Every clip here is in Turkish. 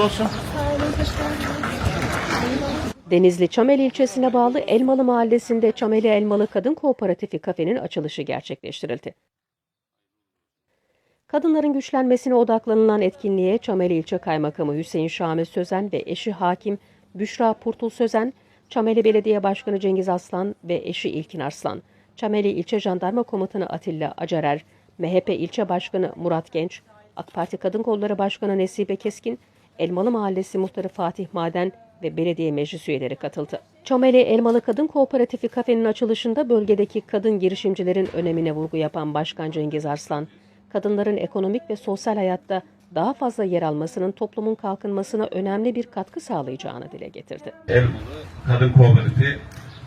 Olsun. Denizli Çameli ilçesine bağlı Elmalı Mahallesi'nde Çameli Elmalı Kadın Kooperatifi kafenin açılışı gerçekleştirildi. Kadınların güçlenmesine odaklanılan etkinliğe Çameli İlçe Kaymakamı Hüseyin Şamil Sözen ve eşi Hakim Büşra Purtul Sözen, Çameli Belediye Başkanı Cengiz Aslan ve eşi İlkin Arslan, Çameli İlçe Jandarma Komutanı Atilla Acarer, MHP İlçe Başkanı Murat Genç, AK Parti Kadın Kolları Başkanı Nesibe Keskin, Elmalı Mahallesi Muhtarı Fatih Maden ve belediye meclis üyeleri katıldı. Çameli Elmalı Kadın Kooperatifi kafenin açılışında bölgedeki kadın girişimcilerin önemine vurgu yapan Başkan Cengiz Arslan, kadınların ekonomik ve sosyal hayatta daha fazla yer almasının toplumun kalkınmasına önemli bir katkı sağlayacağını dile getirdi. El Kadın Kooperatifi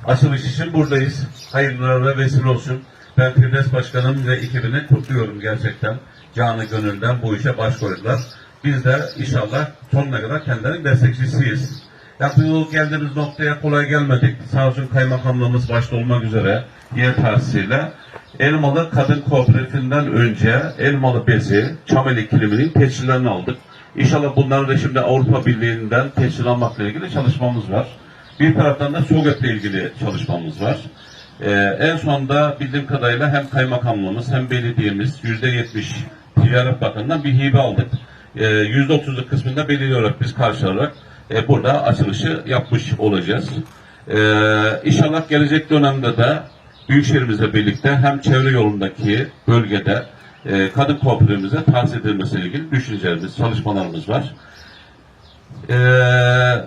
açılış için buradayız. Hayırlara vesile olsun. Ben Firdevs Başkanım ve ekibini kutluyorum gerçekten. Canı gönülden bu işe baş koydular. Biz de inşallah sonuna kadar kendilerinin destekçisiyiz. Ya bu yıl geldiğimiz noktaya kolay gelmedik. Olsun kaymakamlığımız başta olmak üzere yer tahsisiyle Elmalı Kadın Kooperatifinden önce Elmalı Bezi, Çameli Kilimi'nin tescillerini aldık. İnşallah bunları da şimdi Avrupa Birliği'nden tescil almakla ilgili çalışmamız var. Bir taraftan da SOGET'le ilgili çalışmamız var. Ee, en sonunda bildiğim kadarıyla hem kaymakamlığımız hem belediyemiz %70 Ticaret Bakanı'ndan bir hibe aldık. Ee, %30'luk kısmında belediye olarak biz karşılayarak e, burada açılışı yapmış olacağız. Ee, inşallah gelecek dönemde de Büyükşehirimizle birlikte hem çevre yolundaki bölgede e, kadın kooperatifimize tahsis edilmesiyle ilgili düşüncelerimiz, çalışmalarımız var. Ee,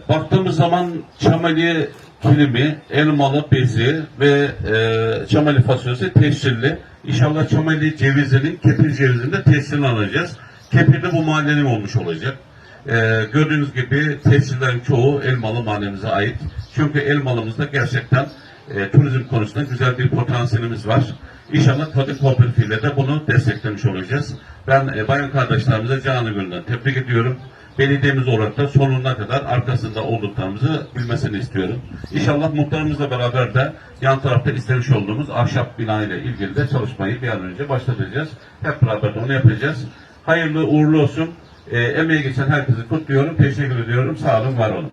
baktığımız zaman çameli kilimi, elmalı bezi ve e, çameli fasulyesi tescilli. İnşallah çameli cevizinin, kepir cevizinin de tescilini alacağız. Kepir de bu mahallenin olmuş olacak. Ee, gördüğünüz gibi tescillerin çoğu elmalı mahallemize ait. Çünkü elmalımızda gerçekten e, turizm konusunda güzel bir potansiyelimiz var. İnşallah kadın kooperatifiyle de bunu desteklemiş olacağız. Ben e, bayan kardeşlerimize canı gönülden tebrik ediyorum. Belediyemiz olarak da sonuna kadar arkasında olduklarımızı bilmesini istiyorum. İnşallah muhtarımızla beraber de yan tarafta istemiş olduğumuz ahşap bina ile ilgili de çalışmayı bir an önce başlatacağız. Hep beraber de onu yapacağız. Hayırlı uğurlu olsun. E, emeği geçen herkesi kutluyorum. Teşekkür ediyorum. Sağ olun, var olun.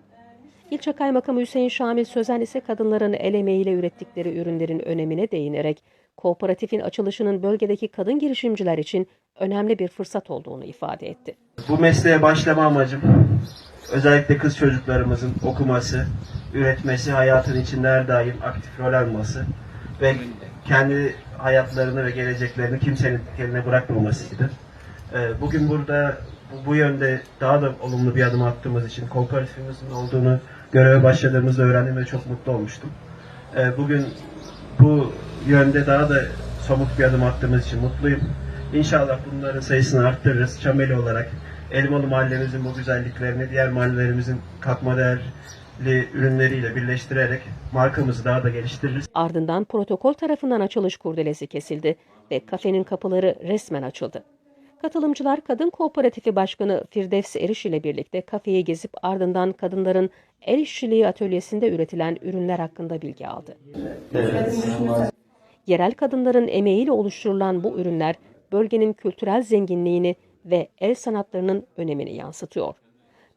İlçe Kaymakamı Hüseyin Şamil Sözen ise kadınların el emeğiyle ürettikleri ürünlerin önemine değinerek kooperatifin açılışının bölgedeki kadın girişimciler için önemli bir fırsat olduğunu ifade etti. Bu mesleğe başlama amacım özellikle kız çocuklarımızın okuması, üretmesi, hayatın içinde her daim aktif rol alması ve kendi hayatlarını ve geleceklerini kimsenin eline bırakmamasıydı. Ee, Bugün burada bu, yönde daha da olumlu bir adım attığımız için kooperatifimizin olduğunu göreve başladığımızda öğrendim ve çok mutlu olmuştum. Ee, Bugün bu yönde daha da somut bir adım attığımız için mutluyum. İnşallah bunların sayısını arttırırız. Çameli olarak Elmalı mahallemizin bu güzelliklerini diğer mahallelerimizin katma değerli ürünleriyle birleştirerek markamızı daha da geliştiririz. Ardından protokol tarafından açılış kurdelesi kesildi ve kafenin kapıları resmen açıldı. Katılımcılar Kadın Kooperatifi Başkanı Firdevs Eriş ile birlikte kafeyi gezip ardından kadınların el işçiliği atölyesinde üretilen ürünler hakkında bilgi aldı. Yerel kadınların emeğiyle oluşturulan bu ürünler bölgenin kültürel zenginliğini ve el sanatlarının önemini yansıtıyor.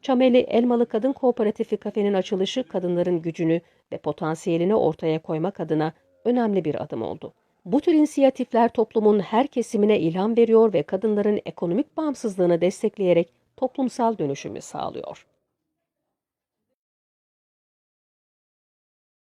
Çameli Elmalı Kadın Kooperatifi kafenin açılışı kadınların gücünü ve potansiyelini ortaya koymak adına önemli bir adım oldu. Bu tür inisiyatifler toplumun her kesimine ilham veriyor ve kadınların ekonomik bağımsızlığını destekleyerek toplumsal dönüşümü sağlıyor.